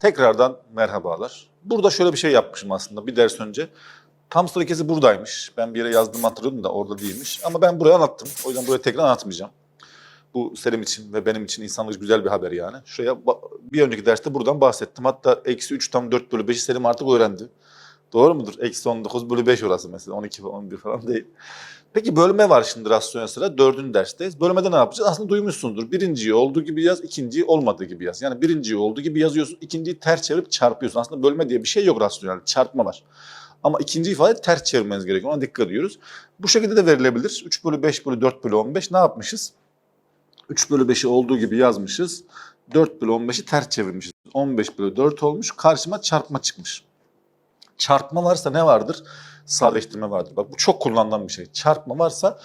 Tekrardan merhabalar. Burada şöyle bir şey yapmışım aslında bir ders önce. Tam sıra buradaymış. Ben bir yere yazdığımı hatırlıyordum da orada değilmiş. Ama ben buraya anlattım. O yüzden buraya tekrar anlatmayacağım. Bu Selim için ve benim için insanlık güzel bir haber yani. Şuraya bir önceki derste buradan bahsettim. Hatta eksi 3 tam 4 bölü 5'i Selim artık öğrendi. Doğru mudur? Eksi 19 bölü 5 orası mesela. 12 falan 11 falan değil. Peki bölme var şimdi rasyonel sıra. Dördüncü dersteyiz. Bölmede ne yapacağız? Aslında duymuşsundur. Birinciyi olduğu gibi yaz, ikinciyi olmadığı gibi yaz. Yani birinciyi olduğu gibi yazıyorsun, ikinciyi ters çevirip çarpıyorsun. Aslında bölme diye bir şey yok rasyonel. Çarpma var. Ama ikinci ifade ters çevirmeniz gerekiyor. Ona dikkat ediyoruz. Bu şekilde de verilebilir. 3 bölü 5 bölü 4 bölü 15 ne yapmışız? 3 bölü 5'i olduğu gibi yazmışız. 4 bölü 15'i ters çevirmişiz. 15 bölü 4 olmuş. Karşıma çarpma çıkmış. Çarpma varsa ne vardır? Sadeleştirme vardır. Bak bu çok kullanılan bir şey. Çarpma varsa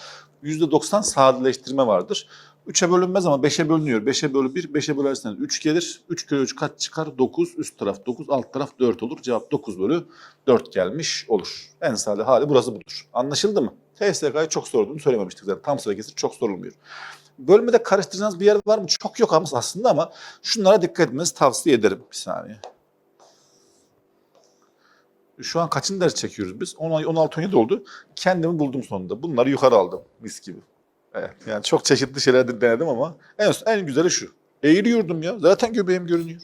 %90 sadeleştirme vardır. 3'e bölünmez ama 5'e bölünüyor. 5'e bölü 1, 5'e bölerseniz 3 gelir. 3 kere 3 kaç çıkar? 9. Üst taraf 9, alt taraf 4 olur. Cevap 9 bölü 4 gelmiş olur. En sade hali burası budur. Anlaşıldı mı? TSK'yı çok sorduğunu söylememiştik zaten. Tam sıra kesir çok sorulmuyor. Bölmede karıştıracağınız bir yer var mı? Çok yok aslında ama şunlara dikkat etmenizi tavsiye ederim. Bir saniye. Şu an kaçıncı ders çekiyoruz biz? 16-17 oldu. Kendimi buldum sonunda. Bunları yukarı aldım mis gibi. Evet, yani çok çeşitli şeyler de denedim ama en, en güzeli şu. Eğiliyordum ya. Zaten göbeğim görünüyor.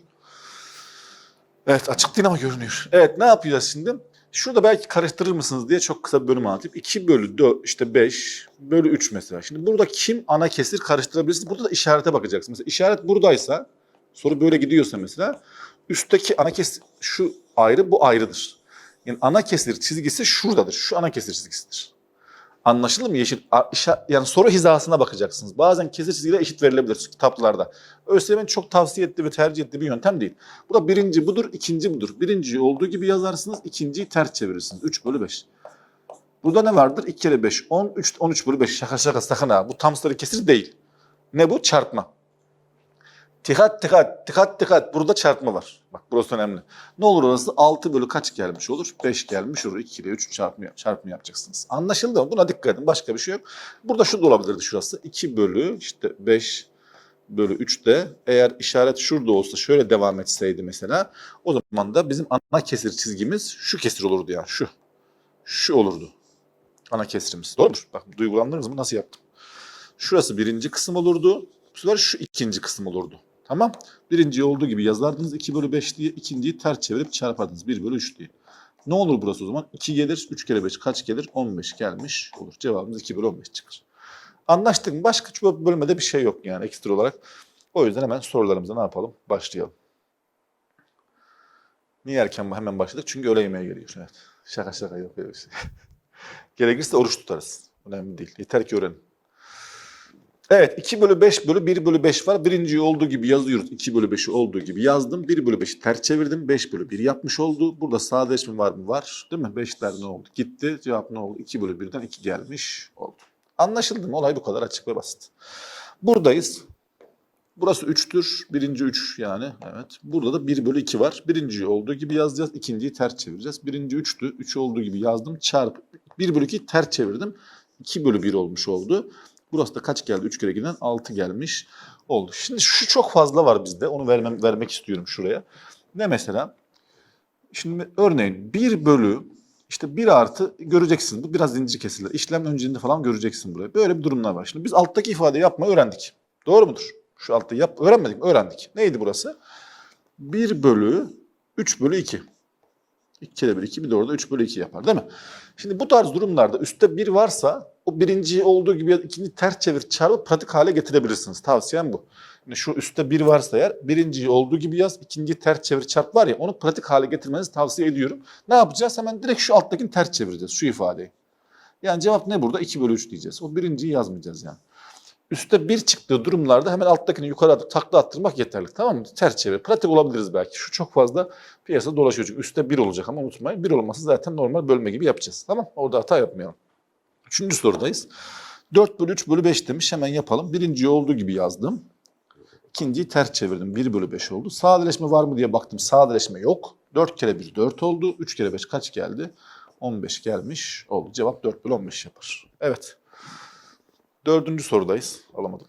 Evet açık değil ama görünüyor. Evet ne yapacağız şimdi? Şurada belki karıştırır mısınız diye çok kısa bir bölüm anlatayım. 2 bölü 4, işte 5 bölü 3 mesela. Şimdi burada kim ana kesir karıştırabilirsiniz? Burada da işarete bakacaksınız. Mesela işaret buradaysa, soru böyle gidiyorsa mesela, üstteki ana kesir şu ayrı, bu ayrıdır. Yani ana kesir çizgisi şuradadır. Şu ana kesir çizgisidir. Anlaşıldı mı? Yeşil, yani soru hizasına bakacaksınız. Bazen kesir çizgiler eşit verilebilir kitaplarda. ÖSYM'nin çok tavsiye ettiği ve tercih ettiği bir yöntem değil. Bu da birinci budur, ikinci budur. Birinciyi olduğu gibi yazarsınız, ikinciyi ters çevirirsiniz. 3 bölü 5. Burada ne vardır? 2 kere 5, 10, 3, 13 bölü 5. Şaka şaka sakın ha. Bu tam sarı kesir değil. Ne bu? Çarpma. Dikkat dikkat dikkat dikkat. Burada çarpma var. Bak burası önemli. Ne olur orası 6 bölü kaç gelmiş olur? 5 gelmiş olur. 2 ile 3 çarpma, çarpma yapacaksınız. Anlaşıldı mı? Buna dikkat edin. Başka bir şey yok. Burada şu da olabilirdi şurası. 2 bölü işte 5 bölü 3 de eğer işaret şurada olsa şöyle devam etseydi mesela o zaman da bizim ana kesir çizgimiz şu kesir olurdu yani şu. Şu olurdu. Ana kesirimiz. Doğru mudur? Bak duygulandınız mı? Nasıl yaptım? Şurası birinci kısım olurdu. Bu sefer şu ikinci kısım olurdu. Tamam. Birinci olduğu gibi yazardınız 2 bölü 5 diye. ikinciyi ters çevirip çarpardınız 1 bölü 3 diye. Ne olur burası o zaman? 2 gelir, 3 kere 5 kaç gelir? 15 gelmiş olur. Cevabımız 2 bölü 15 çıkar. Anlaştık mı? Başka bölmede bir şey yok yani ekstra olarak. O yüzden hemen sorularımıza ne yapalım? Başlayalım. Niye erken hemen başladık? Çünkü öğle yemeğe geliyor. Evet. Şaka şaka yok öyle bir şey. Gerekirse oruç tutarız. Önemli değil. Yeter ki öğrenin. Evet 2 bölü 5 bölü 1 bölü 5 var. Birinciyi olduğu gibi yazıyoruz. 2 bölü 5'i olduğu gibi yazdım. 1 bölü 5'i ters çevirdim. 5 bölü 1 yapmış oldu. Burada sadeleşme var mı? Var. Değil mi? 5'ler ne oldu? Gitti. Cevap ne oldu? 2 bölü 1'den 2 gelmiş oldu. Anlaşıldı mı? Olay bu kadar açık ve basit. Buradayız. Burası 3'tür. Birinci 3 yani. Evet. Burada da 1 bölü 2 var. Birinciyi olduğu gibi yazacağız. İkinciyi ters çevireceğiz. Birinci 3'tü. 3 olduğu gibi yazdım. Çarp. 1 bölü 2'yi ters çevirdim. 2 bölü 1 olmuş oldu. Burası da kaç geldi? 3 kere giden 6 gelmiş oldu. Şimdi şu çok fazla var bizde. Onu vermem, vermek istiyorum şuraya. Ne mesela? Şimdi örneğin 1 bölü işte 1 artı göreceksiniz. Bu biraz ince kesirler. İşlem önceliğinde falan göreceksin buraya. Böyle bir durumlar var. Şimdi biz alttaki ifadeyi yapmayı öğrendik. Doğru mudur? Şu altta yap, öğrenmedik mi? Öğrendik. Neydi burası? 1 bölü 3 bölü 2. 2 kere 1, 2 bir de orada 3 bölü 2 yapar değil mi? Şimdi bu tarz durumlarda üstte 1 varsa o birinci olduğu gibi ikinci ters çevir çarpıp pratik hale getirebilirsiniz. Tavsiyem bu. Yani şu üstte 1 varsa eğer birinciyi olduğu gibi yaz, ikinciyi ters çevir çarp var ya onu pratik hale getirmenizi tavsiye ediyorum. Ne yapacağız? Hemen direkt şu alttakini ters çevireceğiz şu ifadeyi. Yani cevap ne burada? 2 bölü 3 diyeceğiz. O birinciyi yazmayacağız yani. Üste 1 çıktığı durumlarda hemen alttakini yukarı atıp takla attırmak yeterli. Tamam mı? Ters çevir. Pratik olabiliriz belki. Şu çok fazla piyasada dolaşıyor. Çünkü üstte 1 olacak ama unutmayın. 1 olması zaten normal bölme gibi yapacağız. Tamam Orada hata yapmayalım. Üçüncü sorudayız. 4 bölü 3 bölü 5 demiş. Hemen yapalım. Birinciyi olduğu gibi yazdım. İkinciyi ters çevirdim. 1 bölü 5 oldu. Sadeleşme var mı diye baktım. Sadeleşme yok. 4 kere 1 4 oldu. 3 kere 5 kaç geldi? 15 gelmiş oldu. Cevap 4 bölü 15 yapar. Evet. Dördüncü sorudayız. Alamadım.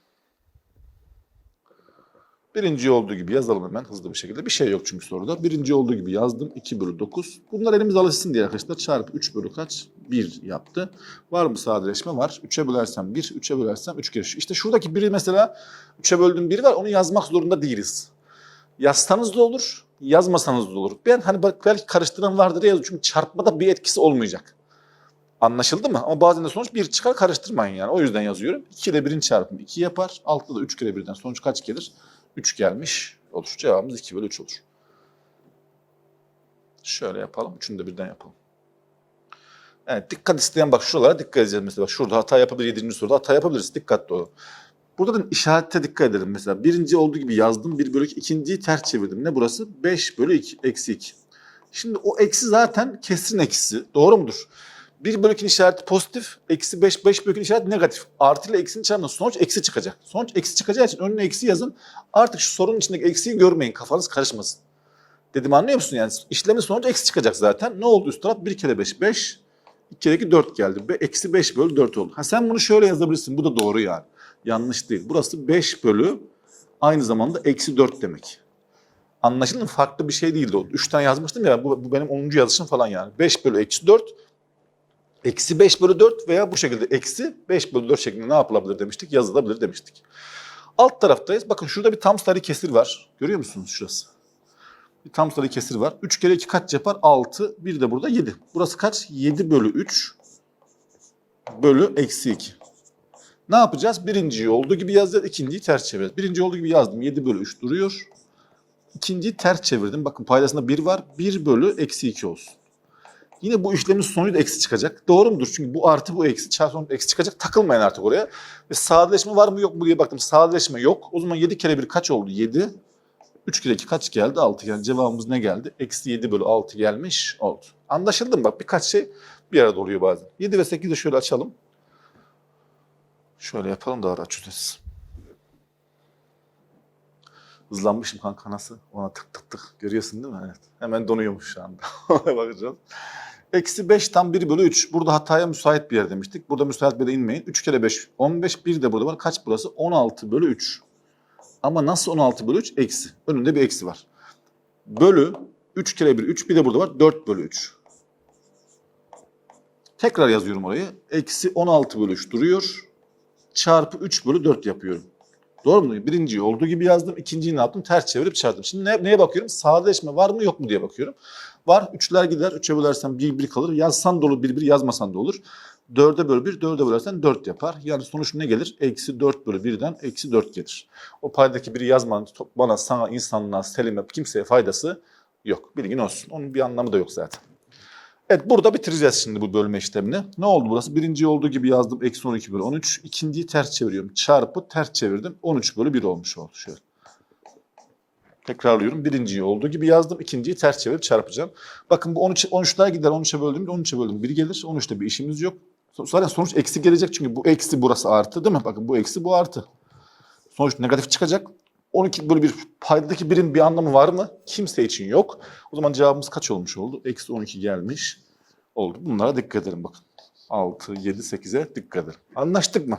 Birinci olduğu gibi yazalım hemen hızlı bir şekilde. Bir şey yok çünkü soruda. Birinci olduğu gibi yazdım. 2 bölü 9. Bunlar elimiz alışsın diye arkadaşlar. Çarpı 3 bölü kaç? 1 yaptı. Var mı sadeleşme? Var. 3'e bölersem 1, 3'e bölersem 3 kere. İşte şuradaki biri mesela 3'e böldüğüm biri var. Onu yazmak zorunda değiliz. Yazsanız da olur, yazmasanız da olur. Ben hani belki karıştıran vardır ya çünkü çarpmada bir etkisi olmayacak. Anlaşıldı mı? Ama bazen de sonuç 1 çıkar karıştırmayın yani. O yüzden yazıyorum. 2 ile 1'in çarpımı 2 yapar. Altta da 3 kere 1'den sonuç kaç gelir? 3 gelmiş olur. Cevabımız 2 bölü 3 olur. Şöyle yapalım. Üçünü de birden yapalım. Evet dikkat isteyen bak şuralara dikkat edeceğiz mesela. Şurada hata yapabilir. 7. soruda hata yapabiliriz. Dikkatli olun. Burada da işarete dikkat edelim. Mesela birinci olduğu gibi yazdım. 1 bölü 2. ikinciyi ters çevirdim. Ne burası? 5 bölü 2. Eksi 2. Şimdi o eksi zaten kesrin eksisi. Doğru mudur? 1 bölü 2'nin işareti pozitif. Eksi 5, 5 bölü 2'nin işareti negatif. Artı ile eksinin çarpımında sonuç eksi çıkacak. Sonuç eksi çıkacağı için önüne eksi yazın. Artık şu sorunun içindeki eksiyi görmeyin. Kafanız karışmasın. Dedim anlıyor musun yani? İşlemin sonucu eksi çıkacak zaten. Ne oldu üst taraf? 1 kere 5, 5. 2 kere 2, 4 geldi. Be, eksi 5 bölü 4 oldu. Ha sen bunu şöyle yazabilirsin. Bu da doğru yani. Yanlış değil. Burası 5 bölü aynı zamanda eksi 4 demek. Anlaşıldı mı? Farklı bir şey değildi o. 3 tane yazmıştım ya. Bu, bu benim 10. yazışım falan yani. 5 bölü eksi 4 Eksi 5 bölü 4 veya bu şekilde eksi 5 bölü 4 şeklinde ne yapılabilir demiştik? Yazılabilir demiştik. Alt taraftayız. Bakın şurada bir tam sayılı kesir var. Görüyor musunuz şurası? Bir tam sayılı kesir var. 3 kere 2 kaç yapar? 6. Bir de burada 7. Burası kaç? 7 bölü 3 bölü eksi 2. Ne yapacağız? Birinciyi olduğu gibi yazacağız. ikinciyi ters çevireceğiz. Birinci olduğu gibi yazdım. 7 bölü 3 duruyor. İkinciyi ters çevirdim. Bakın paydasında 1 var. 1 bölü eksi 2 olsun. Yine bu işlemin sonucu da eksi çıkacak. Doğru mudur? Çünkü bu artı bu eksi. Çarpı eksi çıkacak. Takılmayın artık oraya. Ve sadeleşme var mı yok mu diye baktım. Sadeleşme yok. O zaman 7 kere 1 kaç oldu? 7. 3 kere 2 kaç geldi? 6. Yani cevabımız ne geldi? Eksi 7 bölü 6 gelmiş oldu. Anlaşıldı mı? Bak birkaç şey bir arada oluyor bazen. 7 ve 8'i de şöyle açalım. Şöyle yapalım daha rahat çözeriz. Hızlanmışım kanka nasıl? Ona tık tık tık. Görüyorsun değil mi? Evet. Hemen donuyormuş şu anda. Bakacağız. Eksi 5 tam 1 bölü 3. Burada hataya müsait bir yer demiştik. Burada müsait bir yere inmeyin. 3 kere 5 15. 1 de burada var. Kaç burası? 16 bölü 3. Ama nasıl 16 bölü 3? Eksi. Önünde bir eksi var. Bölü 3 kere 1 3. Bir de burada var. 4 bölü 3. Tekrar yazıyorum orayı. Eksi 16 bölü 3 duruyor. Çarpı 3 bölü 4 yapıyorum. Doğru mu? Birinciyi olduğu gibi yazdım. ikinciyi ne yaptım? Ters çevirip çarptım. Şimdi ne- neye bakıyorum? Sadeleşme var mı yok mu diye bakıyorum. Var. Üçler gider. Üçe bölersen bir bir kalır. Yazsan da olur bir bir yazmasan da olur. Dörde böl bir, dörde bölersen dört yapar. Yani sonuç ne gelir? Eksi dört bölü birden eksi dört gelir. O paydaki biri yazmanın bana, sana, insanlığa, Selim'e, kimseye faydası yok. Bilgin olsun. Onun bir anlamı da yok zaten. Evet burada bitireceğiz şimdi bu bölme işlemini. Ne oldu burası? Birinci olduğu gibi yazdım. Eksi 12 bölü 13. İkinciyi ters çeviriyorum. Çarpı ters çevirdim. 13 bölü 1 olmuş oldu. Şöyle. Tekrarlıyorum. Birinciyi olduğu gibi yazdım. İkinciyi ters çevirip çarpacağım. Bakın bu 13, 13'ler gider. 13'e böldüm. 13'e böldüm. 1 gelir. 13'te bir işimiz yok. Zaten sonuç eksi gelecek çünkü bu eksi burası artı değil mi? Bakın bu eksi bu artı. Sonuç negatif çıkacak. 12 bölü 1 paydadaki birin bir anlamı var mı? Kimse için yok. O zaman cevabımız kaç olmuş oldu? Eksi 12 gelmiş oldu. Bunlara dikkat edelim bakın. 6, 7, 8'e dikkat edelim. Anlaştık mı?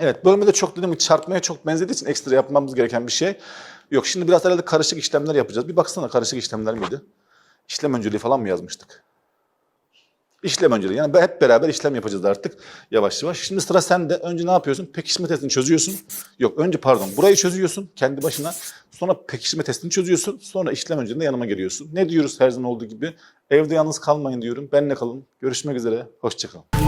Evet bölmede çok dedim ki çarpmaya çok benzediği için ekstra yapmamız gereken bir şey yok. Şimdi biraz herhalde karışık işlemler yapacağız. Bir baksana karışık işlemler miydi? İşlem önceliği falan mı yazmıştık? İşlem önceliği. Yani hep beraber işlem yapacağız artık yavaş yavaş. Şimdi sıra sende. Önce ne yapıyorsun? Pekişme testini çözüyorsun. Yok önce pardon burayı çözüyorsun kendi başına. Sonra pekişme testini çözüyorsun. Sonra işlem önceliğinde yanıma geliyorsun. Ne diyoruz her zaman olduğu gibi? Evde yalnız kalmayın diyorum. Benle kalın. Görüşmek üzere. Hoşçakalın.